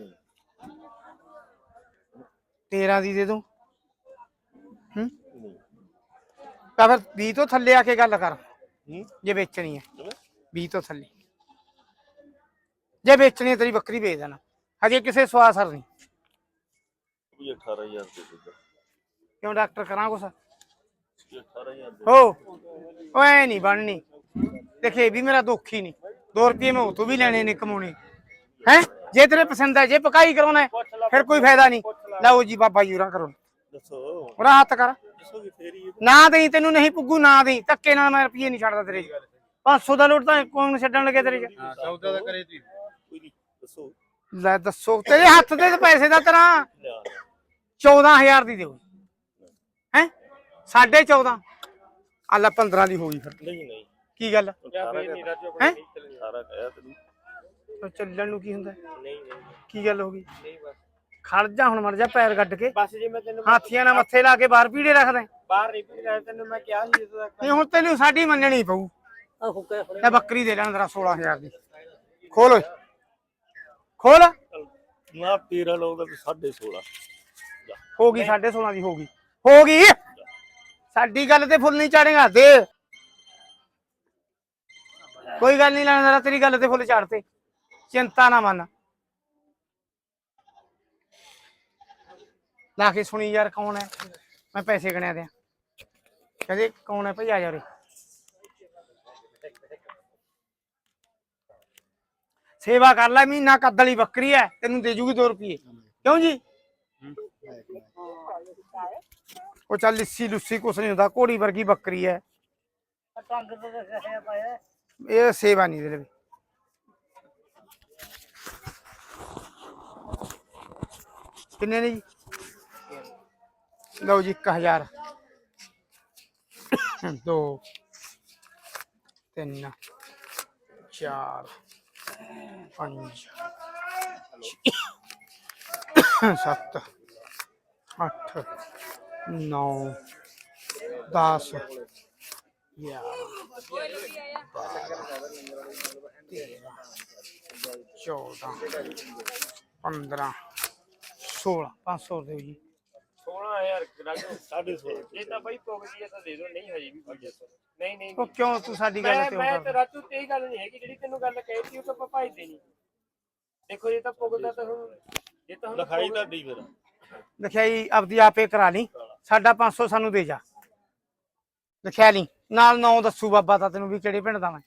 ਨਹੀਂ 13 ਦੀ ਦੇ ਦੂੰ। ਹੂੰ? ਨਹੀਂ ਤਾਂ ਫਿਰ 20 ਤੋਂ ਥੱਲੇ ਆ ਕੇ ਗੱਲ ਕਰ। ਹੂੰ? ਜੇ ਵੇਚਣੀ ਹੈ। ਕਿਵੇਂ? 20 ਤੋਂ ਥੱਲੇ। ਜੇ ਵੇਚਣੀ ਹੈ ਤੇਰੀ ਬੱਕਰੀ ਵੇਚ ਦੇਣਾ। ਹਜੇ ਕਿਸੇ ਸਵਾਸ ਹਰ ਨਹੀਂ। ਵੀ 18000 ਦੇ ਦੇ ਕਿਉਂ ਡਾਕਟਰ ਕਰਾਂ ਕੁਛ? ਇਹ 18000 ਦੇ ਹੋ। ਓਏ ਨਹੀਂ ਬਣਨੀ। ਦੇਖੇ ਇਹ ਵੀ ਮੇਰਾ ਦੁੱਖ ਹੀ ਨਹੀਂ। 2 ਰੁਪਏ ਮੈਂ ਉਹ ਤੋਂ ਵੀ ਲੈਣੇ ਨੇ ਕਮਾਉਣੇ। ਹੈ? ਜੇ ਤੇਰੇ ਪਸੰਦ ਹੈ ਜੇ ਪਕਾਈ ਕਰਾਉਣਾ ਹੈ, ਫਿਰ ਕੋਈ ਫਾਇਦਾ ਨਹੀਂ। ਲਓ ਜੀ ਬਾਬਾ ਜੀ ਉਰਾਂ ਕਰੋ। ਦੱਸੋ। ਉਰਾ ਹੱਥ ਕਰ। ਫੇਰ ਹੀ ਨਾ ਦੇਈ ਤੈਨੂੰ ਨਹੀਂ ਪੁੱਗੂ ਨਾ ਦੇਈ। ਧੱਕੇ ਨਾਲ ਮੈਂ ਰੁਪਏ ਨਹੀਂ ਛੱਡਦਾ ਤੇਰੇ 'ਚ। 500 ਦਾ ਲੋਟ ਤਾਂ ਕੌਣ ਛੱਡਣ ਲੱਗੇ ਤੇਰੇ 'ਚ? ਸੌਦਾ ਤਾਂ ਕਰੇ ਤੀ। ਕੋਈ ਨਹੀਂ ਦੱਸੋ। ਲੈ ਦੱਸੋ ਤੇਰੇ ਹੱਥ ਤਾਂ ਪੈਸੇ ਦਾ ਤੇਰਾ। ਲਿਆ 14000 ਦੀ ਦਿਓ। ਹੈ? 14.5 ਅੱਲਾ 15 ਦੀ ਹੋਈ ਫਿਰ। ਨਹੀਂ ਨਹੀਂ। ਕੀ ਗੱਲ? ਹੈ? ਸਾਰਾ ਕਹਿਆ ਤੈਨੂੰ। ਚੱਲਣ ਨੂੰ ਕੀ ਹੁੰਦਾ? ਨਹੀਂ ਨਹੀਂ ਕੀ ਗੱਲ ਹੋ ਗਈ? ਨਹੀਂ ਬਸ। ਖੜ ਜਾ ਹੁਣ ਮਰ ਜਾ ਪੈਰ ਕੱਢ ਕੇ। ਬਸ ਜੇ ਮੈਂ ਤੈਨੂੰ ਹਾਥੀਆਂ ਨਾਲ ਮੱਥੇ ਲਾ ਕੇ ਬਾਹਰ ਪੀੜੇ ਰੱਖਦੇ ਬਾਹਰ ਨਹੀਂ ਭੇਜਿਆ ਤੈਨੂੰ ਮੈਂ ਕਿਹਾ ਸੀ ਜਦੋਂ ਤੱਕ। ਨਹੀਂ ਹੁਣ ਤੈਨੂੰ ਸਾਡੀ ਮੰਨਣੀ ਪਊ। ਆ ਹੁੱਕਾ ਇਹ ਬੱਕਰੀ ਦੇ ਲੈਣ ਤੇਰਾ 16000 ਦੀ। ਖੋਲ ਓਏ। ਖੋਲ। ਨਾ ਤੇਰਾ ਲੋਗਾ ਤੇ 16.5 ਹੋ ਗਈ 16.5 ਦੀ ਹੋ ਗਈ। ਹੋ ਗਈ। ਸਾਡੀ ਗੱਲ ਤੇ ਫੁੱਲ ਨਹੀਂ ਚਾੜੇਗਾ ਦੇ। ਕੋਈ ਗੱਲ ਨਹੀਂ ਲੈਣਾ ਤੇਰਾ ਤੇਰੀ ਗੱਲ ਤੇ ਫੁੱਲ ਚਾੜਤੇ। ਚਿੰਤਾ ਨਾ ਮੰਨ। ਲਾ ਕੇ ਸੁਣੀ ਯਾਰ ਕੌਣ ਹੈ? ਮੈਂ ਪੈਸੇ ਗਣਿਆ ਦਿਆਂ। ਕਹਦੇ ਕੌਣ ਹੈ? ਭਈ ਆ ਜਾ ਉਰੇ ਸੇਵਾ ਕਰ ਲੈ ਮਹੀਨਾ ਕੱਦਲੀ ਬੱਕਰੀ ਹੈ ਤੈਨੂੰ ਦੇ ਜੂਗੀ 2 ਰੁਪਏ ਕਿਉਂ ਜੀ? ਉਹ ਚੱਲ ਲਿੱਸੀ ਲੁੱਸੀ ਕੁਛ ਨਹੀਂ ਹੁੰਦਾ ਘੋੜੀ ਵਰਗੀ ਬੱਕਰੀ ਹੈ। ਇਹ ਸੇਵਾ ਨਹੀਂ ਦੇ ਲਵੇ ਕਿੰਨੇ ਨੇ ਜੀ? ਲਓ ਜੀ 1000 ਦੋ, ਤਿੰਨ, ਚਾਰ, ਪੰਜ, ਸੱਤ, ਅੱਠ, ਨੌ 10 ਗਿਆਰਾਂ ਚੌਦਾਂ, ਪੰਦਰਾਂ 16 500 ਦਿਓ ਜੀ। 16000 ਰਾਜੂ 16.5 ਇਹ ਤਾਂ ਬਾਈ ਪੁੱਗ ਜੀ ਤਾਂ ਦੇ ਦੋ ਨਹੀਂ ਹਜੇ ਵੀ ਪੁੱਜੇ ਨਹੀਂ ਨਹੀਂ ਉਹ ਕਿਉਂ ਤੂੰ ਸਾਡੀ ਗੱਲ ਮੈਂ ਤੇ ਮੈਂ ਉਹ ਤੇ ਰਾਜੂ ਤੇ ਇਹ ਗੱਲ ਨਹੀਂ ਹੈਗੀ ਜਿਹੜੀ ਤੈਨੂੰ ਗੱਲ ਕਹੀ ਸੀ ਉਹ ਤਾਂ ਆਪਾਂ ਭਾਈ ਦੇਣੀ ਦੇਖੋ ਇਹ ਤਾਂ ਪੁੱਗਦਾ ਤਾਂ ਹੁਣ ਇਹ ਤਾਂ ਹੁਣ ਲਿਖਾਈ ਤੁਹਾਡੀ ਫਿਰ। ਲਿਖਿਆਈ ਆਪਦੀ ਆਪੇ ਕਰਾ ਲਈ। ਸਾਡਾ 500 ਸਾਨੂੰ ਦੇ ਜਾ। ਲਿਖਿਆ ਲਈ ਨਾਲ ਨੌ ਦੱਸੂ ਬਾਬਾ ਤਾਂ ਤੈਨੂੰ ਵੀ ਕਿਹੜੇ ਪਿੰਡ ਦਾ ਮੈਂ।